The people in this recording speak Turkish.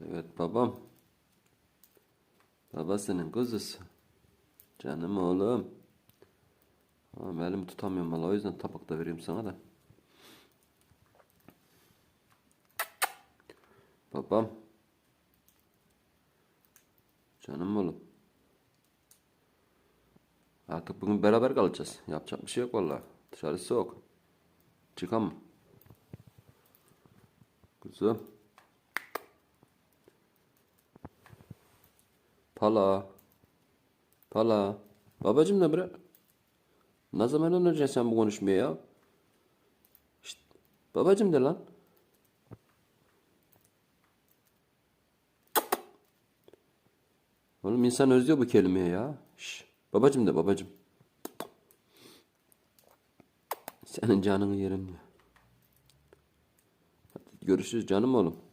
Evet babam. Babasının kuzusu. Canım oğlum. Ama elimi tutamıyorum valla o yüzden tabakta vereyim sana da. Babam. Canım oğlum. Artık bugün beraber kalacağız. Yapacak bir şey yok valla. Dışarı soğuk. Çıkamam. Kuzum. Pala. Pala. Babacım da bırak. Ne zaman öğreneceksin sen bu konuşmayı ya? Şşt. Babacım de lan. Oğlum insan özlüyor bu kelimeyi ya. Şş. Babacım de babacım. Senin canını yerim ya. Görüşürüz canım oğlum.